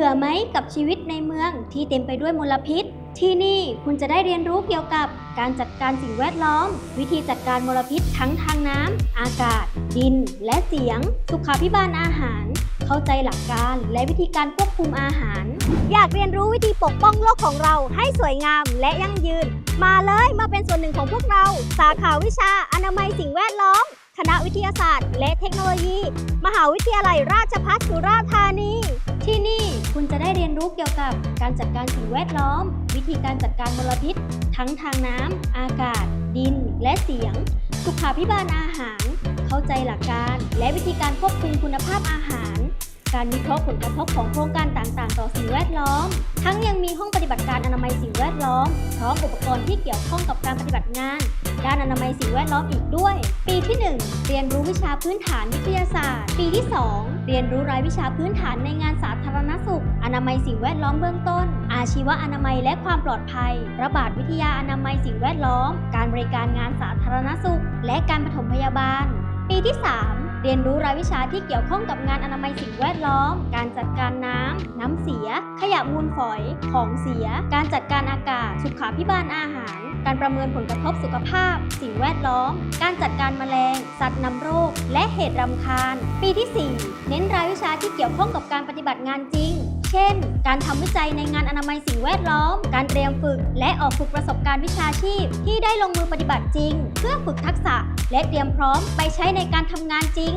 บื่อไหมกับชีวิตในเมืองที่เต็มไปด้วยมลพิษ ที่นี่คุณจะได้เรียนรู้เกี่ยวกับการจัดการสิ่งแวดล้อม วิธีจัดการมลพิษทั้งทางน้ำอากาศ ดิน และเสียง สุขาภิบาลอาหาร เข้าใจหลักการและวิธีการควบคุมอาหาร อยากเรียนรู้วิธีปกป้องโลกของเราให้สวยงามและยั่งยืน มาเลยมาเป็นส่วนหนึ่งของพวกเรา สาขาวิชาอนามัยสิ่งแวดล้อมคณะวิทยาศาสตร์ และเทคโนโลยี มหาวิทยาลัยราชภัฏสุราษฎร์ธานี ที่นี่คุณจะได้เรียนรู้เกี่ยวกับการจัดการสิ่งแวดล้อม วิธีการจัดการมลพิษ ทั้งทางน้ำอากาศ ดิน และเสียง สุขาพิบาลอาหาร เข้าใจหลักการ และวิธีการควบคุมคุณภาพอาหาร การวิเคราะห์ผลกระทบของโครงการต่างๆ ต่อสิ่งแวดล้อม ทั้งยังมีห้องปฏิบัติการอนามัยสิ่ง อมพร้อมอุปกรณ์ที่เกี่ยวข้องกับการปฏิบัติงาน ด้านอนามัยสิ่งแวดล้อมอีกด้วย ปีที่ 1 เรียนรู้วิชาพื้นฐานวิทยาศาสตร์ ปีที่ 2 เรียนรู้รายวิชาพื้นฐานในงานสาธารณสุข อนามัยสิ่งแวดล้อมเบื้องต้น อาชีวะอนามัยและความปลอดภัย ระบาดวิทยาอนามัยสิ่งแวดล้อม การบริการงานสาธารณสุข และการปฐมพยาบาล ปีที่ 3 เรียนรู้รายวิชาที่เกี่ยวข้องกับงานอนามัยสิ่งแวดล้อม การจัดการน้ำ น้ำเสีย ขยะมูลฝอย ของเสีย การจัดการอากาศ สุขาภิบาลอาหาร การประเมินผลกระทบสุขภาพ สิ่งแวดล้อม การจัดการแมลง สัตว์นำโรค และเหตุรำคาญ ปีที่ 4 เน้นรายวิชาที่เกี่ยวข้องกับการปฏิบัติงานจริง เช่น การทำวิจัยในงานอนามัยสิ่งแวดล้อม การเตรียมฝึก และออกฝึกประสบการณ์วิชาชีพ ที่ได้ลงมือปฏิบัติจริง เพื่อฝึกทักษะ และเตรียมพร้อมไปใช้ในการทำงานจริง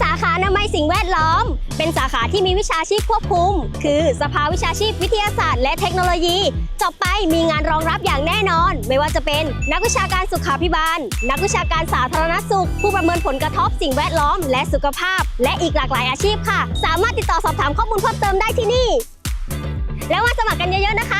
สาขาอนามัยสิ่งแวดล้อม เป็นสาขาที่มีวิชาชีพควบคุม คือสภาวิชาชีพวิทยาศาสตร์ และเทคโนโลยี จบไปมีงานรองรับอย่างแน่นอน ไม่ว่าจะเป็นนักวิชาการสุขาพิบาล นักวิชาการสาธารณสุข ผู้ประเมินผลกระทบสิ่งแวดล้อม และสุขภาพ และอีกหลากหลายอาชีพค่ะ สามารถติดต่อสอบถามข้อมูลเพิ่มเติมได้ที่นี่ แล้วมาสมัครกันเยอะๆนะคะ